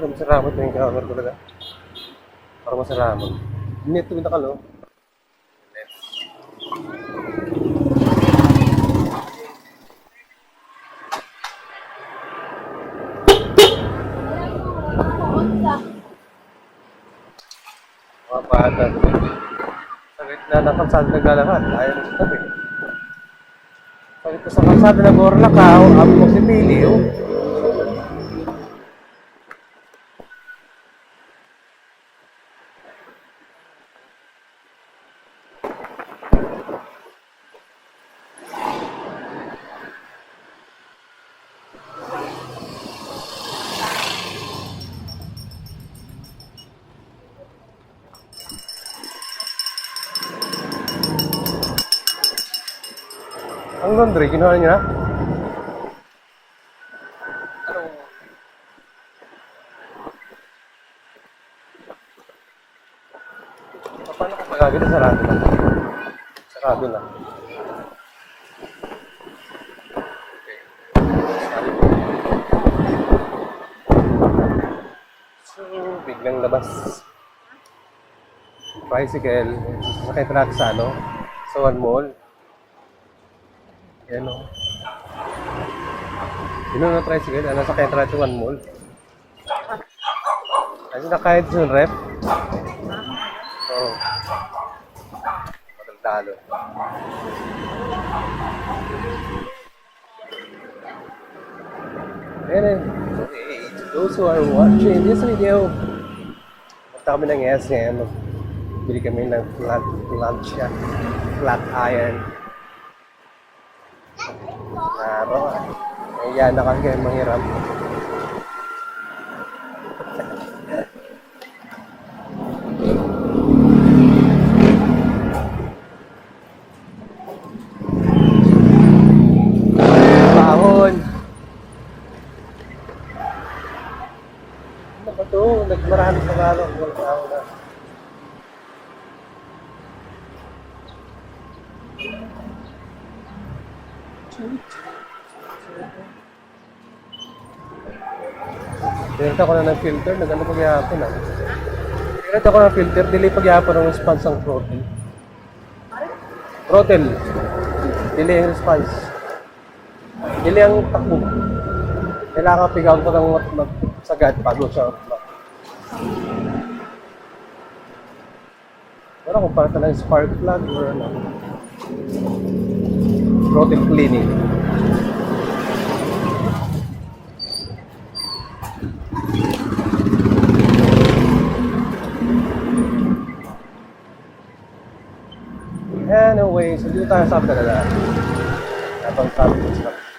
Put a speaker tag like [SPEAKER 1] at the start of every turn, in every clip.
[SPEAKER 1] Pero masaraman ito yung camera talaga. Parang masaraman. Init ito nakalo. Mga bata. Sa gitna ng kalsada naglalakad. Ayaw mo sa tabi. Pag ito sa kalsada ng Borlacao, abo mo si Pili, oh. Ang laundry, ginawa niya na? Paano magagawin? Sarado na. Sarado na. Okay. So, biglang labas. Tricycle. Sasakay truck sa ano? Sa one mall. Yan o. Yun ang tricycle. Ano sa sa one mall? Kasi nakahit sa rep. Oo. Oh. Matagtalo. Okay, to those who are watching this video, punta kami ng SM. Bili kami ng flat, flat. Flat iron. Klaro. Ayan na kasi kayo manghiram. Bahon. Ano ba to? Nagmarami sa galo. Walang tao na. Pinita ko na ng filter, nagano pagyapon ah. Pinita ko ng filter, dili pagyapon ng response ang throttle. Throttle. Dili ang response. Dili ang takbo. Kailangan pigawan ko ng mag- magsagad bago siya Pero kung para talagang spark plug or ano. Throttle cleaning. Anyway, so dito tayo sa talaga. Habang sabi ko sa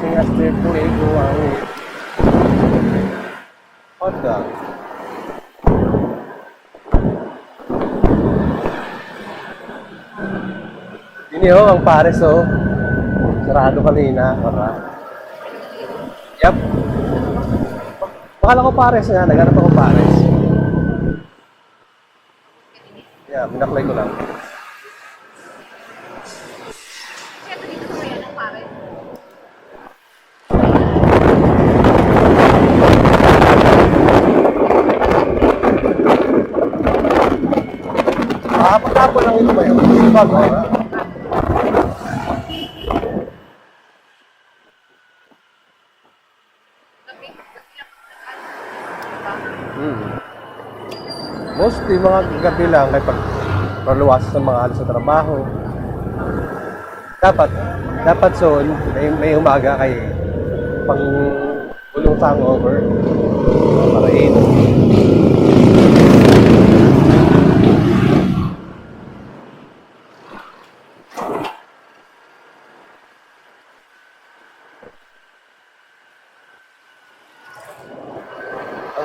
[SPEAKER 1] This thing has their play going. Hot dog. Yun yun, ang pares oh. Sarado kanina. Para. Yep. Bakala ko pares nga, naghanap ako pares. Yeah, minaklay ko lang.
[SPEAKER 2] Siyempre dito ko yan ang pare.
[SPEAKER 1] Ah, pagkapo lang ito ba yun? Bag.
[SPEAKER 2] Gabi, gabi lang. Diba?
[SPEAKER 1] Hmm. Mostly mga gabi lang kay pag paluwas sa mga alas sa trabaho. Dapat, dapat soon, may, may umaga kay pang ulong hangover. Para inom.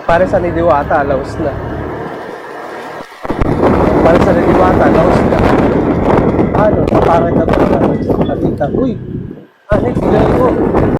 [SPEAKER 1] Pare sa Nidiwata, laos na. Pare sa Nidiwata, laos na. Ano, sa pangit na ba? Nakita, uy, ah, next, galing ko.